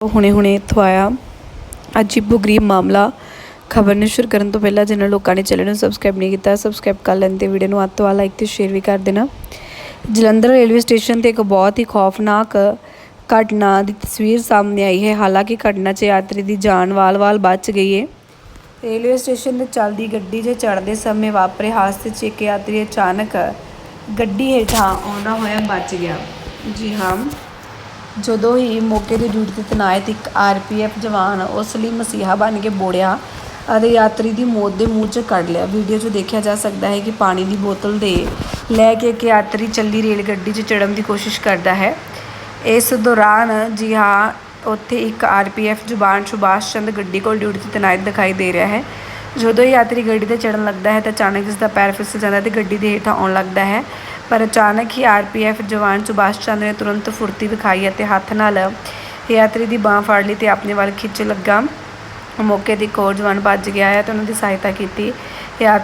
ਹੁਣੇ-ਹੁਣੇ ਇੱਥੋਂ ਆਇਆ। ਅਜੀਬੋ ਗਰੀਬ ਮਾਮਲਾ। ਖਬਰ ਨੂੰ ਸ਼ੁਰੂ ਕਰਨ ਤੋਂ ਪਹਿਲਾਂ ਜਿਹਨਾਂ ਲੋਕਾਂ ਨੇ ਚੈਨਲ ਨੂੰ ਸਬਸਕ੍ਰਾਈਬ ਨਹੀਂ ਕੀਤਾ ਸਬਸਕ੍ਰਾਈਬ ਕਰ ਲੈਣ ਤੇ ਵੀਡੀਓ ਨੂੰ ਅੱਧ ਤੋਂ ਵੱਧ ਲਾਈਕ ਤੇ ਸ਼ੇਅਰ ਵੀ ਕਰ ਦੇਣਾ। ਜਲੰਧਰ ਰੇਲਵੇ ਸਟੇਸ਼ਨ ਤੇ ਇੱਕ ਬਹੁਤ ਹੀ ਖੌਫਨਾਕ ਘਟਨਾ ਦੀ ਤਸਵੀਰ ਸਾਹਮਣੇ ਆਈ ਹੈ। ਹਾਲਾਂਕਿ ਘਟਨਾ 'ਚ ਯਾਤਰੀ ਦੀ ਜਾਨ ਵਾਲ-ਵਾਲ ਬਚ ਗਈ ਹੈ ਰੇਲਵੇ ਸਟੇਸ਼ਨ ਤੇ ਚੱਲਦੀ ਗੱਡੀ 'ਚ ਚੜ੍ਹਦੇ ਸਮੇਂ ਵਾਪਰੇ ਹਾਦਸੇ 'ਚ ਇੱਕ ਯਾਤਰੀ ਅਚਾਨਕ ਗੱਡੀ ਹੇਠਾਂ ਆਉਂਦਾ ਹੋਇਆ ਬਚ ਗਿਆ। ਜੀ ਹਾਂ। ਜਦੋਂ ਹੀ ਮੌਕੇ ਦੀ ਡਿਊਟੀ ਤੇ ਤੈਨਾਤ ਇੱਕ ਆਰਪੀਐਫ ਜਵਾਨ ਉਸ ਲਈ ਮਸੀਹਾ ਬਣ ਕੇ ਬੋੜਿਆ ਅਤੇ ਯਾਤਰੀ ਦੀ ਮੌਤ ਦੇ ਮੂੰਹ 'ਚ ਕੱਢ ਲਿਆ। ਵੀਡੀਓ 'ਚ ਦੇਖਿਆ ਜਾ ਸਕਦਾ ਹੈ ਕਿ ਪਾਣੀ ਦੀ ਬੋਤਲ ਦੇ ਲੈ ਕੇ ਇੱਕ ਯਾਤਰੀ ਚੱਲੀ ਰੇਲ ਗੱਡੀ 'ਚ ਚੜ੍ਹਨ ਦੀ ਕੋਸ਼ਿਸ਼ ਕਰਦਾ ਹੈ। ਇਸ ਦੌਰਾਨ ਜੀ ਹਾਂ, ਉੱਥੇ ਇੱਕ ਆਰਪੀਐਫ ਜਵਾਨ ਸੁਭਾਸ਼ ਚੰਦ ਗੱਡੀ ਕੋਲ ਡਿਊਟੀ ਤੇ ਤੈਨਾਤ ਦਿਖਾਈ ਦੇ ਰਿਹਾ ਹੈ। ਜਦੋਂ ਇਹ ਯਾਤਰੀ ਗੱਡੀ ਤੇ ਚੜ੍ਹਨ ਲੱਗਦਾ ਹੈ ਤਾਂ ਅਚਾਨਕ ਇਸ ਦਾ ਪੈਰ ਫਿਸਲ ਜਾਂਦਾ ਹੈ ਤੇ ਗੱਡੀ ਦੇ ਹੇਠਾਂ ਆਉਣ ਲੱਗਦਾ ਹੈ। ਪਰ ਅਚਾਨਕ ਹੀ ਆਰਪੀਐਫ ਜਵਾਨ ਸੁਭਾਸ਼ ਚੰਦ ਨੇ ਤੁਰੰਤ ਫੁਰਤੀ ਦਿਖਾਈ ਅਤੇ ਹੱਥ ਨਾਲ ਯਾਤਰੀ ਦੀ ਬਾਹ ਫੜ ਲਈ ਤੇ ਆਪਣੇ ਵੱਲ ਖਿੱਚ ਲੱਗਾ। ਮੌਕੇ ਤੇ ਇੱਕ ਹੋਰ ਜਵਾਨ ਭੱਜ ਗਿਆ ਹੈ ਤੇ ਉਹਨਾਂ ਦੀ ਸਹਾਇਤਾ ਕੀਤੀ। ਯਾਤਰੀ